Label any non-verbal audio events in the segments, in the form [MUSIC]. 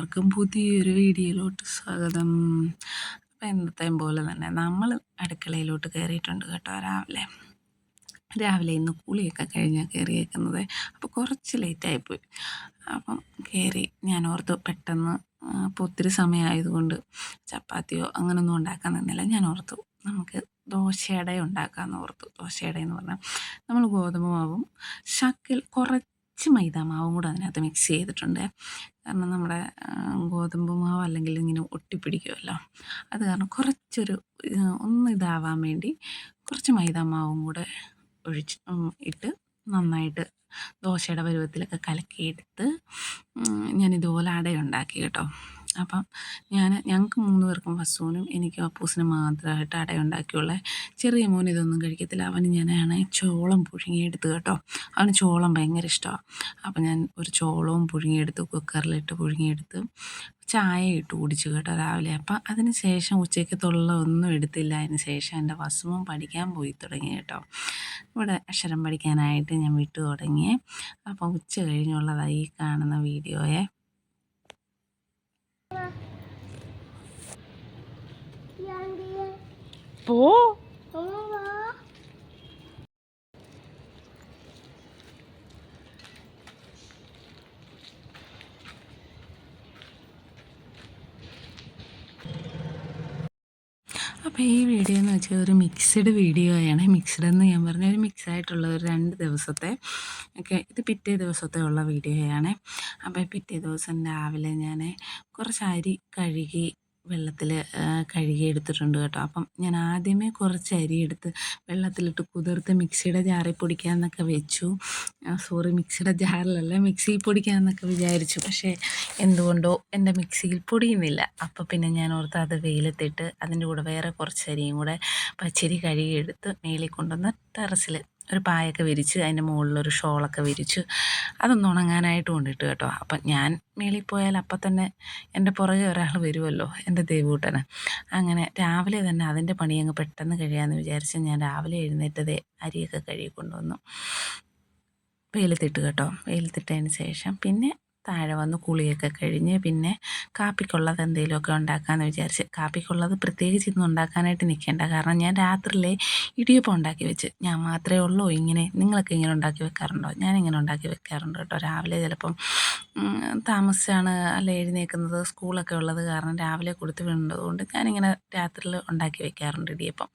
എല്ലാവർക്കും പുതിയൊരു വീഡിയോയിലോട്ട് സ്വാഗതം. അപ്പം എന്നത്തെയും പോലെ തന്നെ നമ്മൾ അടുക്കളയിലോട്ട് കയറിയിട്ടുണ്ട് കേട്ടോ രാവിലെ. രാവിലെ ഇന്ന് കുളിയൊക്കെ കഴിഞ്ഞാൽ കയറിയേക്കുന്നത്. അപ്പോൾ കുറച്ച് ലേറ്റായിപ്പോയി അപ്പം കയറി ഞാൻ ഓർത്ത് പെട്ടെന്ന് അപ്പോൾ ഒത്തിരി സമയമായതുകൊണ്ട് ചപ്പാത്തിയോ അങ്ങനൊന്നും ഉണ്ടാക്കാൻ നിന്നില്ല. ഞാൻ ഓർത്തു നമുക്ക് ദോശയട ഉണ്ടാക്കാമെന്ന് ഓർത്തു. ദോശയട എന്ന് പറഞ്ഞാൽ നമ്മൾ ഗോതമ്പ് മാവും ശക്കിൽ കുറച്ച് കുറച്ച് മൈദ മാവും കൂടെ അതിനകത്ത് മിക്സ് ചെയ്തിട്ടുണ്ട്. കാരണം നമ്മുടെ ഗോതമ്പ് മാവ് അല്ലെങ്കിൽ ഇങ്ങനെ ഒട്ടിപ്പിടിക്കുമല്ലോ അത് കാരണം കുറച്ചൊരു ഒന്ന് ഇതാവാൻ വേണ്ടി കുറച്ച് മൈദ മാവും കൂടെ ഒഴിച്ച് ഇട്ട് നന്നായിട്ട് ദോശയുടെ പരുവത്തിലൊക്കെ കലക്കിയെടുത്ത് ഞാൻ ഇതുപോലെ അടയുണ്ടാക്കി കേട്ടോ. അപ്പം ഞാൻ ഞങ്ങൾക്ക് മൂന്ന് പേർക്കും വസുവിനും എനിക്ക് അപ്പൂസിനും മാത്രമായിട്ട് അടയുണ്ടാക്കിയുള്ള ചെറിയ മോൻ ഇതൊന്നും കഴിക്കത്തില്ല. അവന് ഞാനാണ് ചോളം പുഴുങ്ങിയെടുത്ത് കേട്ടോ. അവന് ചോളം ഭയങ്കര ഇഷ്ടമാണ് അപ്പം ഞാൻ ഒരു ചോളവും പുഴുങ്ങിയെടുത്ത് കുക്കറിലിട്ട് പുഴുങ്ങിയെടുത്ത് ചായ ഇട്ട് കുടിച്ചു കേട്ടോ രാവിലെ. അപ്പം അതിന് ശേഷം ഉച്ചയ്ക്കത്തുള്ള ഒന്നും എടുത്തില്ല. അതിന് ശേഷം എന്റെ വസുവും പഠിക്കാൻ പോയി തുടങ്ങി കേട്ടോ. ഇവിടെ അക്ഷരം പഠിക്കാനായിട്ട് ഞാൻ വിട്ടു തുടങ്ങിയേ അപ്പം ഉച്ച കഴിഞ്ഞുള്ളതായി കാണുന്ന വീഡിയോയെ. പോ. അപ്പോൾ ഈ വീഡിയോ എന്ന് വെച്ചാൽ ഒരു മിക്സ്ഡ് വീഡിയോ ആണ് മിക്സ്ഡ് എന്ന് ഞാൻ പറഞ്ഞ ഒരു മിക്സ് ആയിട്ടുള്ള ഒരു രണ്ട് ദിവസത്തെ ഒക്കെ ഇത് പിറ്റേ ദിവസത്തെ ഉള്ള വീഡിയോയാണ്. അപ്പോൾ പിറ്റേ ദിവസം രാവിലെ ഞാൻ കുറച്ച് അരി കഴുകി വെള്ളത്തിൽ കഴുകി എടുത്തിട്ടുണ്ട് കേട്ടോ. അപ്പം ഞാൻ ആദ്യമേ കുറച്ച് അരി എടുത്ത് വെള്ളത്തിലിട്ട് കുതിർത്ത് മിക്സിയുടെ ജാറിൽ പൊടിക്കാമെന്നൊക്കെ വെച്ചു. സോറി മിക്സിയുടെ ജാറിലല്ല മിക്സിയിൽ പൊടിക്കാമെന്നൊക്കെ വിചാരിച്ചു. പക്ഷേ എന്തുകൊണ്ടോ എന്റെ മിക്സിയിൽ പൊടിയുന്നില്ല. അപ്പോൾ പിന്നെ ഞാൻ ഓർത്ത് അത് വെയിലത്തിട്ട് അതിന്റെ കൂടെ വേറെ കുറച്ച് അരിയും കൂടെ പച്ചരി കഴുകിയെടുത്ത് മേളിൽ കൊണ്ടുവന്ന് ടെറസിൽ ഒരു പായൊക്കെ വിരിച്ച് അതിന്റെ മുകളിലൊരു ഷോളൊക്കെ വിരിച്ച് അതൊന്ന് ഉണങ്ങാനായിട്ട് കൊണ്ടിട്ട് കേട്ടോ. അപ്പം ഞാൻ മേളിൽ പോയാൽ അപ്പം തന്നെ എന്റെ പുറകെ ഒരാൾ വരുമല്ലോ എന്റെ ദേവൂട്ടന്. അങ്ങനെ രാവിലെ തന്നെ അതിന്റെ പണി അങ്ങ് പെട്ടെന്ന് കഴിയാമെന്ന് വിചാരിച്ച് ഞാൻ രാവിലെ എഴുന്നേറ്റതേ അരിയൊക്കെ കഴുകി കൊണ്ടുവന്നു. വെയിലത്തിട്ട് കേട്ടോ. വെയിലത്തിട്ടതിന് ശേഷം പിന്നെ താഴെ വന്ന് കുളിയൊക്കെ കഴിഞ്ഞ് പിന്നെ കാപ്പിക്കുള്ളത് എന്തെങ്കിലുമൊക്കെ ഉണ്ടാക്കാമെന്ന് വിചാരിച്ച്. കാപ്പിക്കുള്ളത് പ്രത്യേകിച്ച് ഇന്ന് ഉണ്ടാക്കാനായിട്ട് നിൽക്കേണ്ട. കാരണം ഞാൻ രാത്രിയിലെ ഇടിയപ്പം ഉണ്ടാക്കി വെച്ച്. ഞാൻ മാത്രമേ ഉള്ളൂ. ഇങ്ങനെ നിങ്ങളൊക്കെ ഇങ്ങനെ ഉണ്ടാക്കി വെക്കാറുണ്ടോ? ഞാൻ ഇങ്ങനെ ഉണ്ടാക്കി വെക്കാറുണ്ട് കേട്ടോ. രാവിലെ ചിലപ്പം താമസിച്ചാണ് അല്ല എഴുന്നേൽക്കുന്നത്? സ്കൂളൊക്കെ ഉള്ളത് കാരണം രാവിലെ കൊടുത്ത് വിടുന്നതുകൊണ്ട് ഞാനിങ്ങനെ രാത്രിയിൽ ഉണ്ടാക്കി വെക്കാറുണ്ട് ഇടിയപ്പം.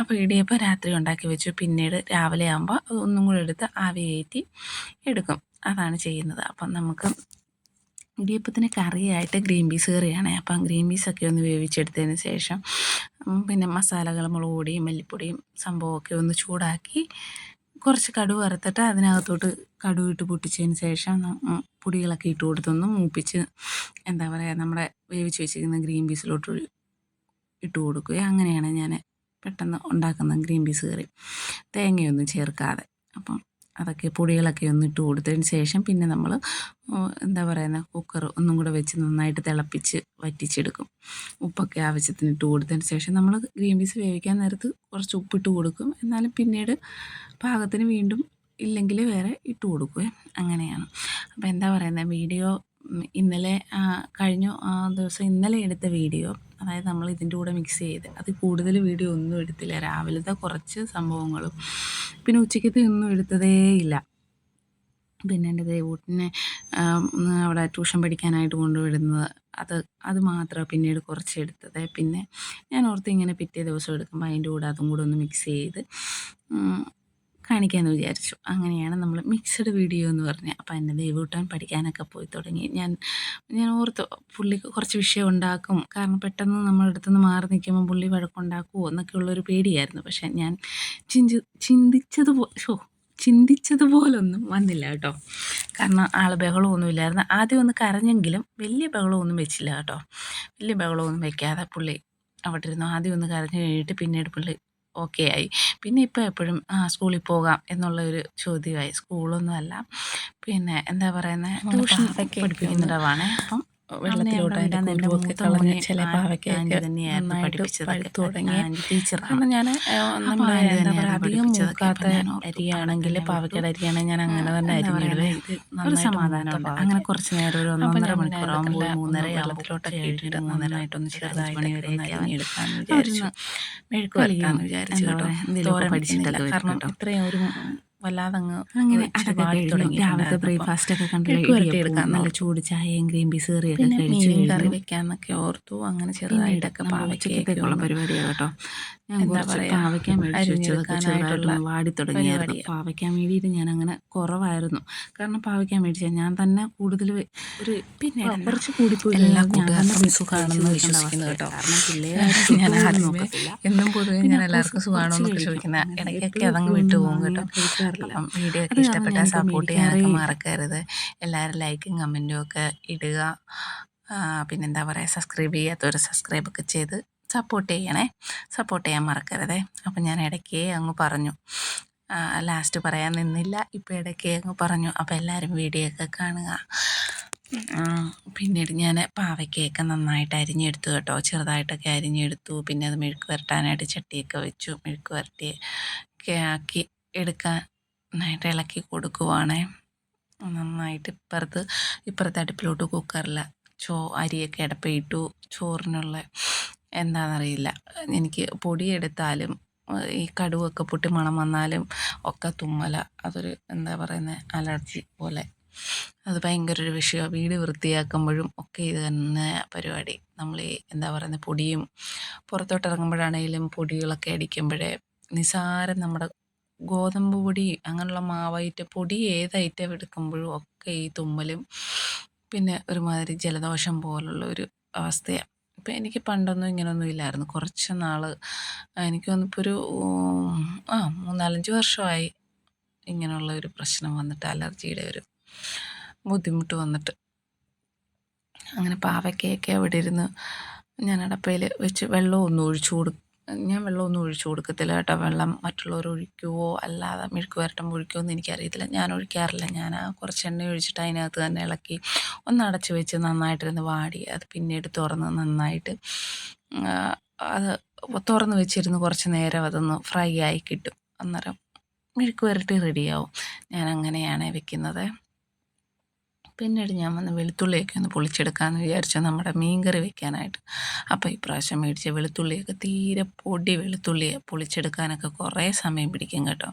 അപ്പോൾ ഇടിയപ്പം രാത്രി ഉണ്ടാക്കി വെച്ചു. പിന്നീട് രാവിലെ ആകുമ്പോൾ ഒന്നും കൂടെ എടുത്ത് ആവി കയറ്റി എടുക്കും. അതാണ് ചെയ്യുന്നത്. അപ്പം നമുക്ക് ഇടിയപ്പത്തിന് കറിയായിട്ട് ഗ്രീൻ പീസ് കറിയാണ്. അപ്പം ഗ്രീൻ പീസൊക്കെ ഒന്ന് വേവിച്ചെടുത്തതിന് ശേഷം പിന്നെ മസാലകൾ മുളക് പൊടിയും മല്ലിപ്പൊടിയും സംഭവമൊക്കെ ഒന്ന് ചൂടാക്കി കുറച്ച് കടുവ് വറുത്തിട്ട് അതിനകത്തോട്ട് കടുവ് ഇട്ട് പൊട്ടിച്ചതിന് ശേഷം പൊടികളൊക്കെ ഇട്ട് കൊടുത്തൊന്ന് മൂപ്പിച്ച് എന്താ പറയുക നമ്മുടെ വേവിച്ച് വെച്ചിരിക്കുന്ന ഗ്രീൻ പീസിലോട്ട് ഇട്ട് കൊടുക്കുക. അങ്ങനെയാണ് ഞാൻ പെട്ടെന്ന് ഉണ്ടാക്കുന്ന ഗ്രീൻ പീസ് കറി. തേങ്ങയൊന്നും ചേർക്കാതെ. അപ്പം അതൊക്കെ പൊടികളൊക്കെ ഒന്ന് ഇട്ട് കൊടുത്തതിന് ശേഷം പിന്നെ നമ്മൾ എന്താ പറയുന്ന കുക്കർ ഒന്നും കൂടെ വെച്ച് നന്നായിട്ട് തിളപ്പിച്ച് വറ്റിച്ചെടുക്കും. ഉപ്പൊക്കെ ആവശ്യത്തിന് ഇട്ട് കൊടുത്തതിന് ശേഷം നമ്മൾ ഗ്രീൻ പീസ് വേവിക്കാൻ നേരത്ത് കുറച്ച് ഉപ്പിട്ട് കൊടുക്കും. എന്നാലും പിന്നീട് പാകത്തിന് വീണ്ടും ഇല്ലെങ്കിൽ വേറെ ഇട്ട് കൊടുക്കുകയും അങ്ങനെയാണ്. അപ്പോൾ എന്താ പറയുന്നത് വീഡിയോ ഇന്നലെ കഴിഞ്ഞ ദിവസം ഇന്നലെ എടുത്ത വീഡിയോ അതായത് നമ്മൾ ഇതിന്റെ കൂടെ മിക്സ് ചെയ്ത് അത് കൂടുതൽ വീഡിയോ ഒന്നും എടുത്തില്ല. രാവിലത്തെ കുറച്ച് സംഭവങ്ങളും പിന്നെ ഉച്ചയ്ക്കത്തെ ഒന്നും എടുത്തതേ ഇല്ല. പിന്നെ എന്റെ ദേവൂട്ടിനെ അവിടെ ട്യൂഷൻ പഠിക്കാനായിട്ട് കൊണ്ടുവിടുന്നത് അത് അത് മാത്രമാണ് പിന്നീട് കുറച്ച് എടുത്തത്. പിന്നെ ഞാൻ ഓർത്ത് ഇങ്ങനെ പിറ്റേ ദിവസം എടുക്കുമ്പോൾ അതിന്റെ കൂടെ അതും കൂടെ ഒന്ന് മിക്സ് ചെയ്ത് കാണിക്കാമെന്ന് വിചാരിച്ചു. അങ്ങനെയാണ് നമ്മൾ മിക്സഡ് വീഡിയോ എന്ന് പറഞ്ഞത് അപ്പോൾ എന്റെ ദൈവൂട്ടാൻ പഠിക്കാനൊക്കെ പോയി തുടങ്ങി. ഞാൻ ഞാൻ ഓർത്തു പുള്ളി കുറച്ച് വിഷയം ഉണ്ടാക്കും. കാരണം പെട്ടെന്ന് നമ്മുടെ അടുത്തുനിന്ന് മാറി നിൽക്കുമ്പോൾ പുള്ളി വഴക്കുണ്ടാക്കുമോ എന്നൊക്കെയുള്ളൊരു പേടിയായിരുന്നു. പക്ഷേ ഞാൻ ചിന്തി ചിന്തിച്ചത് ഷോ ചിന്തിച്ചതുപോലൊന്നും വന്നില്ല കേട്ടോ. കാരണം ആൾ ബഹളമൊന്നുമില്ലായിരുന്നു ആദ്യം ഒന്ന് കരഞ്ഞെങ്കിലും വലിയ ബഹളമൊന്നും വെച്ചില്ല കേട്ടോ. വലിയ ബഹളമൊന്നും വെക്കാതെ പുള്ളി അവിടെ ഇരുന്നു ആദ്യം ഒന്ന് കരഞ്ഞു കഴിഞ്ഞിട്ട് പിന്നീട് പുള്ളി ഓക്കെ ആയി. പിന്നെ ഇപ്പോൾ എപ്പോഴും സ്കൂളിൽ പോകാം എന്നുള്ള ഒരു ചോദ്യമായി. സ്കൂളൊന്നുമല്ല പിന്നെ എന്താ പറയുന്നത് ട്യൂഷൻ പഠിപ്പിക്കുന്നിടവാണ് അപ്പം വെള്ളത്തിലോട്ട് അതിന്റെ കുരുവൊക്കെ കളഞ്ഞ് ചില പാവയ്ക്കൊക്കെ നന്നായിട്ട് പഴുത്തു തുടങ്ങി. കാരണം ഞാൻ നമ്മൾ എന്താ പറയുക അധികം മൂക്കാത്ത അരിയാണെങ്കിൽ പാവയ്ക്കയുടെ അരിയാണെങ്കിൽ ഞാൻ അങ്ങനെ തന്നെ അരിഞ്ഞിടുവേ ഇത് ഒരു അങ്ങനെ കുറച്ച് നേരം ഒരു ഒന്നൊന്നര മണിക്കൂർ ആകുമ്പോൾ മൂന്നര വെള്ളത്തിലോട്ടൊക്കെ ഇട്ടിട്ട് നന്നായിട്ടൊന്ന് ചെറുതായിട്ടൊക്കെ ഒന്ന് അരിഞ്ഞെടുക്കാമെന്ന് വിചാരിച്ചു. മെഴുക്ക് കേട്ടോ. എന്തെങ്കിലും പഠിച്ചിട്ടില്ല കാരണം ഇത്രയും ഒരു വല്ലാതങ്ങ് അങ്ങനെ രാവിലത്തെ ബ്രേക്ക്ഫാസ്റ്റ് ഒക്കെ കണ്ടിട്ട് നല്ല ചൂട് ചായയും ഗ്രീൻ പീസ് കറിയൊക്കെ കഴിച്ചു കറി. വെക്കാന്നൊക്കെ ഓർത്തു. അങ്ങനെ ചെറുതായിട്ടൊക്കെ നമ്മൾ പാവയ്ക്കൊക്കെ ഉച്ചക്കത്തേക്കുള്ള ഒന്ന് പരിപാടിയാണ് കേട്ടോ. ഞാൻ കുറച്ച് പാവയ്ക്കാൻ മേടിച്ച് വെച്ചതൊക്കെ അരിഞ്ഞെടുക്കാനായിട്ടുള്ള ചെറുതായിട്ടൊന്ന് വാടി തുടങ്ങിയായിരുന്നു പരിപാടിയാ. പാവയ്ക്കാൻ വേണ്ടിയിട്ട് ഞാൻ അങ്ങനെ കുറവായിരുന്നു. കാരണം പാവയ്ക്കാൻ മേടിച്ച. ഞാൻ തന്നെ കൂടുതൽ ഒരു പിന്നെ കുറച്ച് കൂടിപ്പോയി എല്ലാ കഴിഞ്ഞാൽ ഞാൻ തന്നെ കൂട്ടുകാർക്കും സുഖമാണെന്ന് വിശ്വസിക്കുന്നു കേട്ടോ. കാരണം [LAUGHS] ഞാൻ നോക്കത്തില്ല. എന്നും പൊതുവെ ഞാൻ എല്ലാവർക്കും സുഖമാണോ എന്നൊക്കെ. ചോദിക്കുന്ന. ഇടയ്ക്കൊക്കെ അതങ്ങ് വിട്ടു പോകും കേട്ടോ. കഴിക്കാറില്ല. അപ്പം വീഡിയോ ഒക്കെ ഇഷ്ടപ്പെട്ടാൽ സപ്പോർട്ട് ചെയ്യാനൊക്കെ. മറക്കരുത്. എല്ലാവരും ലൈക്കും കമന്റും ഒക്കെ ഇടുക. പിന്നെന്താ പറയുക സബ്സ്ക്രൈബ് ചെയ്യാത്തവർ സബ്സ്ക്രൈബ് ഒക്കെ ചെയ്ത് സപ്പോർട്ട് ചെയ്യണേ. സപ്പോർട്ട് ചെയ്യാൻ മറക്കരുതേ. അപ്പം ഞാൻ ഇടയ്ക്കേ അങ്ങ് പറഞ്ഞു. ലാസ്റ്റ് പറയാൻ നിന്നില്ല. ഇപ്പോൾ ഇടയ്ക്കേ അങ്ങ് പറഞ്ഞു. അപ്പോൾ എല്ലാവരും വീഡിയോ ഒക്കെ കാണുക. പിന്നീട് ഞാൻ പാവയ്ക്കയൊക്കെ നന്നായിട്ട് അരിഞ്ഞെടുത്തു കേട്ടോ. ചെറുതായിട്ടൊക്കെ അരിഞ്ഞെടുത്തു. പിന്നെ അത് മെഴുക്ക് വരട്ടാനായിട്ട് ചട്ടിയൊക്കെ വെച്ചു. മെഴുക്ക് വരട്ടി ഒക്കെ ആക്കി എടുക്കാനായിട്ട് ഇളക്കി കൊടുക്കുവാണേ. നന്നായിട്ട് ഇപ്പുറത്ത് ഇപ്പുറത്തെ അടുപ്പിലോട്ട് കുക്കറിൽ ചോ അരിയൊക്കെ അടപ്പയിട്ടു ചോറിനുള്ള എന്താണെന്നറിയില്ല എനിക്ക് പൊടിയെടുത്താലും ഈ കടുവൊക്കെ പൊട്ടി മണം വന്നാലും ഒക്കെ തുമ്മല. അതൊരു എന്താ പറയുന്നത് അലർജി പോലെ. അത് ഭയങ്കര ഒരു വിഷയമാണ് വീട് വൃത്തിയാക്കുമ്പോഴും ഒക്കെ ഇത് തന്നെ പരിപാടി. നമ്മൾ ഈ എന്താ പറയുന്നത് പൊടിയും പുറത്തോട്ട് ഇറങ്ങുമ്പോഴാണെങ്കിലും പൊടികളൊക്കെ അടിക്കുമ്പോഴേ നിസാരം നമ്മുടെ ഗോതമ്പ് പൊടി അങ്ങനെയുള്ള മാവൈറ്റം പൊടി ഏത് ഐറ്റം എടുക്കുമ്പോഴും ഒക്കെ ഈ തുമ്മലും പിന്നെ ഒരുമാതിരി ജലദോഷം പോലുള്ള ഒരു അവസ്ഥയാണ് ഇപ്പം എനിക്ക് പണ്ടൊന്നും ഇങ്ങനെയൊന്നും ഇല്ലായിരുന്നു. കുറച്ച് നാൾ എനിക്ക് വന്നിപ്പോൾ ഒരു ആ മൂന്നാലഞ്ച് വർഷമായി ഇങ്ങനെയുള്ള ഒരു പ്രശ്നം വന്നിട്ട് അലർജിയുടെ ഒരു ബുദ്ധിമുട്ട് വന്നിട്ട്. അങ്ങനെ പാവയ്ക്കയൊക്കെ അവിടെ ഇരുന്ന് ഞാൻ അടപ്പയിൽ വെച്ച് വെള്ളമൊന്നും ഒഴിച്ചു കൊടു ഞാൻ വെള്ളമൊന്നും ഒഴിച്ചു കൊടുക്കത്തില്ല കേട്ടോ. വെള്ളം മറ്റുള്ളവർ ഒഴിക്കുവോ? അല്ലാതെ മെഴുക്ക് വരട്ടം ഒഴിക്കുമോ എന്ന് എനിക്കറിയത്തില്ല. ഞാൻ ഒഴിക്കാറില്ല. ഞാൻ ആ കുറച്ച് എണ്ണ ഒഴിച്ചിട്ട് അതിനകത്ത് തന്നെ ഇളക്കി ഒന്ന് അടച്ച് വെച്ച് നന്നായിട്ടിരുന്ന് വാടി. അത് പിന്നീട് തുറന്ന് നന്നായിട്ട് അത് തുറന്ന് വെച്ചിരുന്ന് കുറച്ച് നേരം അതൊന്ന് ഫ്രൈ ആയി കിട്ടും. അന്നേരം മെഴുക്ക് വരട്ടി റെഡിയാവും. ഞാൻ അങ്ങനെയാണ് വെക്കുന്നത്. പിന്നീട് ഞാൻ വന്ന് വെളുത്തുള്ളിയൊക്കെ ഒന്ന് പൊളിച്ചെടുക്കാമെന്ന് വിചാരിച്ചു നമ്മുടെ മീൻ കറി വെക്കാനായിട്ട്. അപ്പോൾ ഇപ്രാവശ്യം മേടിച്ച വെളുത്തുള്ളിയൊക്കെ തീരെ പൊടി വെളുത്തുള്ളി പൊളിച്ചെടുക്കാനൊക്കെ കുറേ സമയം പിടിക്കും കേട്ടോ.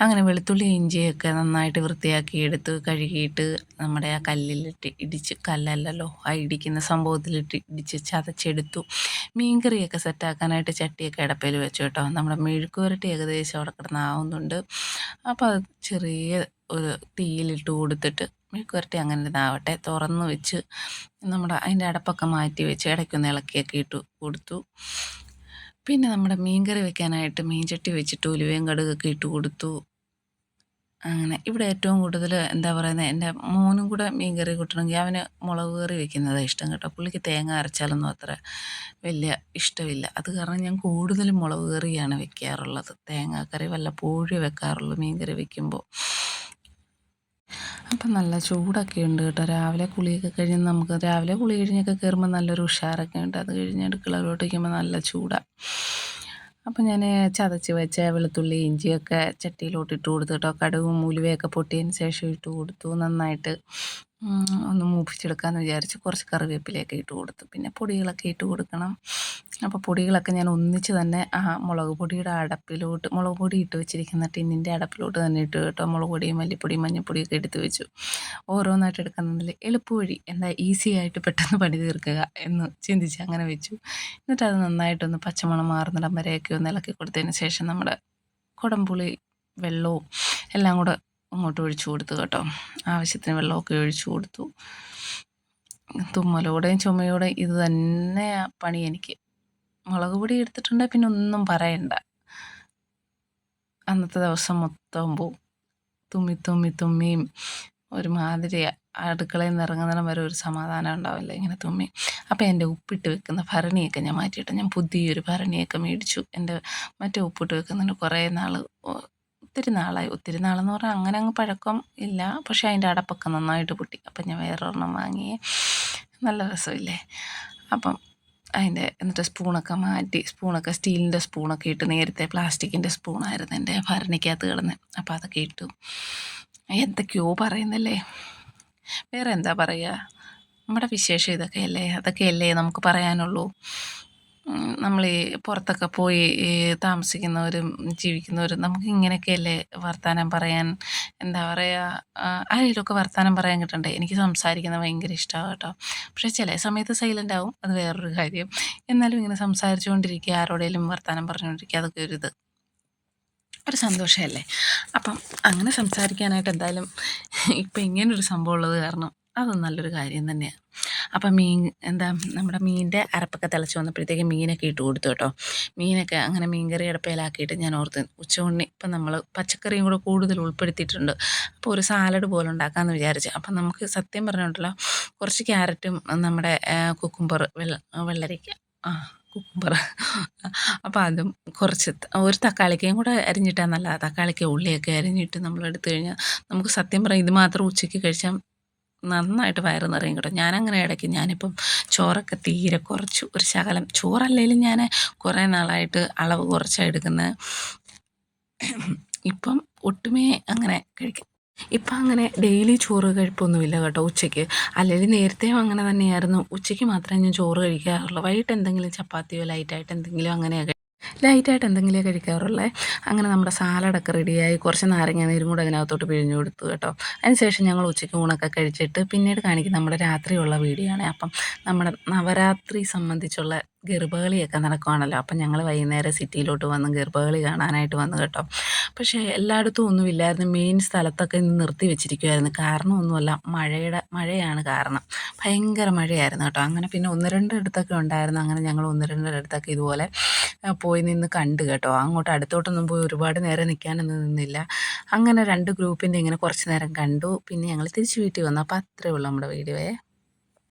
അങ്ങനെ വെളുത്തുള്ളി ഇഞ്ചിയൊക്കെ നന്നായിട്ട് വൃത്തിയാക്കി എടുത്ത് കഴുകിയിട്ട് നമ്മുടെ ആ കല്ലിലിട്ട് ഇടിച്ച് കല്ലല്ലല്ലോ ആ ഇടിക്കുന്ന സംഭവത്തിലിട്ട് ഇടിച്ച് ചതച്ചെടുത്തു. മീൻ കറിയൊക്കെ സെറ്റാക്കാനായിട്ട് ചട്ടിയൊക്കെ ഇടപ്പയിൽ വെച്ചു കേട്ടോ. നമ്മുടെ മെഴുക്ക് പുരട്ടി ഏകദേശം അവിടെ കിടന്നാവുന്നുണ്ട് അപ്പോൾ അത് ചെറിയ ഒരു തീയിലിട്ട് കൊടുത്തിട്ട് മെഴുക്ക് പുരട്ടി അങ്ങനെ ഇതാവട്ടെ തുറന്ന് വെച്ച് നമ്മുടെ അതിന്റെ അടപ്പൊക്കെ മാറ്റി വെച്ച് ഇടയ്ക്കൊന്ന് ഇളക്കിയൊക്കെ ഇട്ട് കൊടുത്തു. പിന്നെ നമ്മുടെ മീൻകറി വെക്കാനായിട്ട് മീൻചട്ടി വെച്ചിട്ട് ഉലുവയും കടുകൊക്കെ ഇട്ട് കൊടുത്തു. അങ്ങനെ ഇവിടെ ഏറ്റവും കൂടുതൽ എന്താ പറയുന്നത് എന്റെ മോനും കൂടെ മീൻ കറി കൂട്ടണമെങ്കിൽ അവന് മുളക് കറി വെക്കുന്നതാണ് ഇഷ്ടം കേട്ടോ. പുള്ളിക്ക് തേങ്ങ അരച്ചാലൊന്നും അത്ര വലിയ ഇഷ്ടമില്ല. അത് കാരണം ഞാൻ കൂടുതലും മുളക് കറിയാണ് വെക്കാറുള്ളത്. തേങ്ങാക്കറി വല്ലപ്പോഴും വെക്കാറുള്ളൂ മീൻ കറി വെക്കുമ്പോൾ. അപ്പം നല്ല ചൂടൊക്കെ ഉണ്ട് കേട്ടോ. രാവിലെ കുളിയൊക്കെ കഴിഞ്ഞ് നമുക്ക് രാവിലെ കുളി കഴിഞ്ഞൊക്കെ കയറുമ്പോൾ നല്ലൊരു ഉഷാറൊക്കെ ഉണ്ട്. അത് കഴിഞ്ഞ് അടുക്കളയിലോട്ട് വയ്ക്കുമ്പോൾ നല്ല ചൂടാണ് അപ്പം ഞാൻ ചതച്ച് വെച്ച വെളുത്തുള്ളി ഇഞ്ചിയൊക്കെ ചട്ടിയിലോട്ട് ഇട്ട് കൊടുത്തു കേട്ടോ. കടുകും ഉലുവയൊക്കെ പൊട്ടിയതിന് ശേഷം ഇട്ട് കൊടുത്തു. നന്നായിട്ട് ഒന്ന് മൂപ്പിച്ചെടുക്കാമെന്ന് വിചാരിച്ച് കുറച്ച് കറിവേപ്പിലയൊക്കെ ഇട്ട് കൊടുത്തു. പിന്നെ പൊടികളൊക്കെ ഇട്ട് കൊടുക്കണം. അപ്പോൾ പൊടികളൊക്കെ ഞാൻ ഒന്നിച്ച് തന്നെ ആ മുളക് പൊടിയുടെ അടപ്പിലോട്ട് മുളക് പൊടി ഇട്ട് വെച്ചിരിക്കുന്ന ടിന്നിന്റെ അടപ്പിലോട്ട് തന്നെ ഇട്ട് കേട്ടോ. മുളക് പൊടിയും മല്ലിപ്പൊടിയും മഞ്ഞൾപ്പൊടിയൊക്കെ എടുത്ത് വെച്ചു. ഓരോന്നായിട്ട് എടുക്കുന്നതിൽ എളുപ്പവഴി എന്താ ഈസി ആയിട്ട് പെട്ടെന്ന് പണി തീർക്കുക എന്ന് ചിന്തിച്ച് അങ്ങനെ വെച്ചു. എന്നിട്ട് അത് നന്നായിട്ടൊന്ന് പച്ചമണം മാറുന്നിടം വരെയൊക്കെ ഒന്ന് ഇളക്കി കൊടുത്തതിന് ശേഷം നമ്മുടെ കുടംപുളി വെള്ളവും എല്ലാം കൂടെ അങ്ങോട്ട് ഒഴിച്ചു കൊടുത്തു കേട്ടോ. ആവശ്യത്തിന് വെള്ളമൊക്കെ ഒഴിച്ചു കൊടുത്തു. തുമ്മലോടെയും ചുമയോടെയും ഇത് തന്നെ പണി എനിക്ക്. മുളക് പൊടി എടുത്തിട്ടുണ്ടെങ്കിൽ പിന്നെ ഒന്നും പറയണ്ട. അന്നത്തെ ദിവസം മൊത്തം പോവും. തുമ്മി തുമ്മി തുമ്മിയും ഒരുമാതിരി അടുക്കളയിൽ നിന്ന് ഇറങ്ങുന്നിടം വരെ ഒരു സമാധാനം ഉണ്ടാവില്ല ഇങ്ങനെ തുമ്മി. അപ്പോൾ എന്റെ ഉപ്പിട്ട് വെക്കുന്ന ഭരണിയൊക്കെ ഞാൻ മാറ്റിയിട്ട് ഞാൻ പുതിയൊരു ഭരണിയൊക്കെ മേടിച്ചു. എന്റെ മറ്റേ ഉപ്പിട്ട് വെക്കുന്നതിന് കുറേ നാൾ ഒത്തിരി നാളായി. ഒത്തിരി നാളെന്ന് പറഞ്ഞാൽ അങ്ങനെ അങ്ങ് പഴക്കം ഇല്ല. പക്ഷേ അതിന്റെ അടപ്പൊക്കെ നന്നായിട്ട് പൊട്ടി. അപ്പം ഞാൻ വേറൊരെണ്ണം വാങ്ങി. നല്ല രസമില്ലേ? അപ്പം അതിന്റെ എന്നിട്ട് സ്പൂണൊക്കെ മാറ്റി. സ്പൂണൊക്കെ സ്റ്റീലിന്റെ സ്പൂണൊക്കെ ഇട്ട് നേരത്തെ പ്ലാസ്റ്റിക്കിന്റെ സ്പൂണായിരുന്നു എന്റെ ഭരണിക്കകത്ത് കിടന്ന്. അപ്പോൾ അതൊക്കെ ഇട്ടു. എന്തൊക്കെയോ പറയുന്നല്ലേ? വേറെ എന്താ പറയുക നമ്മുടെ വിശേഷം ഇതൊക്കെയല്ലേ? അതൊക്കെയല്ലേ നമുക്ക് പറയാനുള്ളൂ. നമ്മൾ ഈ പുറത്തൊക്കെ പോയി താമസിക്കുന്നവരും ജീവിക്കുന്നവരും നമുക്ക് ഇങ്ങനെയൊക്കെയല്ലേ വർത്തമാനം പറയാൻ? എന്താ പറയുക ആരെങ്കിലുമൊക്കെ വർത്തമാനം പറയാൻ കിട്ടണ്ടേ എനിക്ക് സംസാരിക്കുന്നത് ഭയങ്കര ഇഷ്ടമാണ് കേട്ടോ. പക്ഷേ ചില സമയത്ത് സൈലന്റ് ആവും അത് വേറൊരു കാര്യം. എന്നാലും ഇങ്ങനെ സംസാരിച്ചുകൊണ്ടിരിക്കുക ആരോടെങ്കിലും വർത്തമാനം പറഞ്ഞുകൊണ്ടിരിക്കുക അതൊക്കെ ഒരു ഇത്. ഒരു സന്തോഷമല്ലേ അപ്പം അങ്ങനെ സംസാരിക്കാനായിട്ട് എന്തായാലും ഇപ്പം ഇങ്ങനൊരു സംഭവം ഉള്ളത് കാരണം അത് നല്ലൊരു കാര്യം തന്നെയാണ് അപ്പം മീൻ എന്താ നമ്മുടെ മീനിന്റെ അരപ്പൊക്കെ തിളച്ച് വന്നപ്പോഴത്തേക്ക് മീനൊക്കെ ഇട്ട് കൊടുത്തു കേട്ടോ. മീനൊക്കെ അങ്ങനെ മീൻകറി അടപ്പയിലാക്കിയിട്ട് ഞാൻ ഓർത്ത് ഉച്ചയുണ്ണി ഇപ്പം നമ്മൾ പച്ചക്കറിയും കൂടെ കൂടുതൽ ഉൾപ്പെടുത്തിയിട്ടുണ്ട്. അപ്പോൾ ഒരു സാലഡ് പോലെ ഉണ്ടാക്കാമെന്ന് വിചാരിച്ചു. അപ്പം നമുക്ക് സത്യം പറഞ്ഞിട്ടുണ്ടല്ലോ കുറച്ച് ക്യാരറ്റും നമ്മുടെ കുക്കുംബർ വെള്ള വെള്ളരിക്ക ആ കുക്കുംബർ അപ്പോൾ അതും കുറച്ച് ഒരു തക്കാളിക്കയും കൂടെ അരിഞ്ഞിട്ടാൽ നല്ലതാണ് തക്കാളിക്ക ഉള്ളിയൊക്കെ അരിഞ്ഞിട്ട് നമ്മൾ എടുത്തു കഴിഞ്ഞാൽ നമുക്ക് സത്യം പറയാം ഇത് മാത്രം ഉച്ചയ്ക്ക് കഴിച്ചാൽ നന്നായിട്ട് വയറ് നിറയും കേട്ടോ. ഞാനങ്ങനെ ഇടയ്ക്ക് ഞാനിപ്പം ചോറൊക്കെ തീരെ കുറച്ചു ഒരു ശകലം ചോറല്ലെങ്കിലും ഞാൻ കുറേ നാളായിട്ട് അളവ് കുറച്ചാണ് എടുക്കുന്നത് ഇപ്പം ഒട്ടുമേ അങ്ങനെ കഴിക്കും ഇപ്പം അങ്ങനെ ഡെയിലി ചോറ് കഴിപ്പൊന്നുമില്ല കേട്ടോ ഉച്ചയ്ക്ക്. അല്ലെങ്കിൽ നേരത്തെയും അങ്ങനെ തന്നെയായിരുന്നു. ഉച്ചയ്ക്ക് മാത്രമേ ഞാൻ ചോറ് കഴിക്കാറുള്ളൂ. വൈകിട്ട് എന്തെങ്കിലും ചപ്പാത്തിയോ ലൈറ്റായിട്ട് എന്തെങ്കിലും അങ്ങനെയൊക്കെ ലൈറ്റായിട്ട് എന്തെങ്കിലും കഴിക്കാറുള്ളേ? അങ്ങനെ നമ്മുടെ സാലഡൊക്കെ റെഡിയായി കുറച്ച് നാരങ്ങ നീരും കൂടെ അതിനകത്തോട്ട് പിഴിഞ്ഞു കൊടുത്തു കേട്ടോ. അതിനുശേഷം ഞങ്ങൾ ഉച്ചയ്ക്ക് ഊണൊക്കെ കഴിച്ചിട്ട് പിന്നീട് കാണിക്കും നമ്മുടെ രാത്രിയുള്ള വീഡിയോ ആണ് അപ്പം നമ്മുടെ നവരാത്രി സംബന്ധിച്ചുള്ള ഗർഭകളിയൊക്കെ നടക്കുവാണല്ലോ. അപ്പം ഞങ്ങൾ വൈകുന്നേരം സിറ്റിയിലോട്ട് വന്ന് ഗർഭകളി കാണാനായിട്ട് വന്നു കേട്ടോ. പക്ഷേ എല്ലായിടത്തും ഒന്നുമില്ലായിരുന്നു. മെയിൻ സ്ഥലത്തൊക്കെ ഇന്ന് നിർത്തി വെച്ചിരിക്കുമായിരുന്നു കാരണം ഒന്നുമല്ല മഴയുടെ മഴയാണ് കാരണം. ഭയങ്കര മഴയായിരുന്നു കേട്ടോ. അങ്ങനെ പിന്നെ ഒന്ന് രണ്ട് ഇടത്തൊക്കെ ഉണ്ടായിരുന്നു. അങ്ങനെ ഞങ്ങൾ ഒന്ന് രണ്ട് ഇടത്തൊക്കെ ഇതുപോലെ പോയി നിന്ന് കണ്ടു കേട്ടോ. അങ്ങോട്ട് അടുത്തോട്ടൊന്നും പോയി ഒരുപാട് നേരം നിൽക്കാനൊന്നും നിന്നില്ല. അങ്ങനെ രണ്ട് ഗ്രൂപ്പിന്റെ ഇങ്ങനെ കുറച്ച് നേരം കണ്ടു. പിന്നെ ഞങ്ങൾ തിരിച്ച് വീട്ടിൽ വന്നു. അപ്പോൾ അത്രേ ഉള്ളൂ നമ്മുടെ വീഡിയോയെ.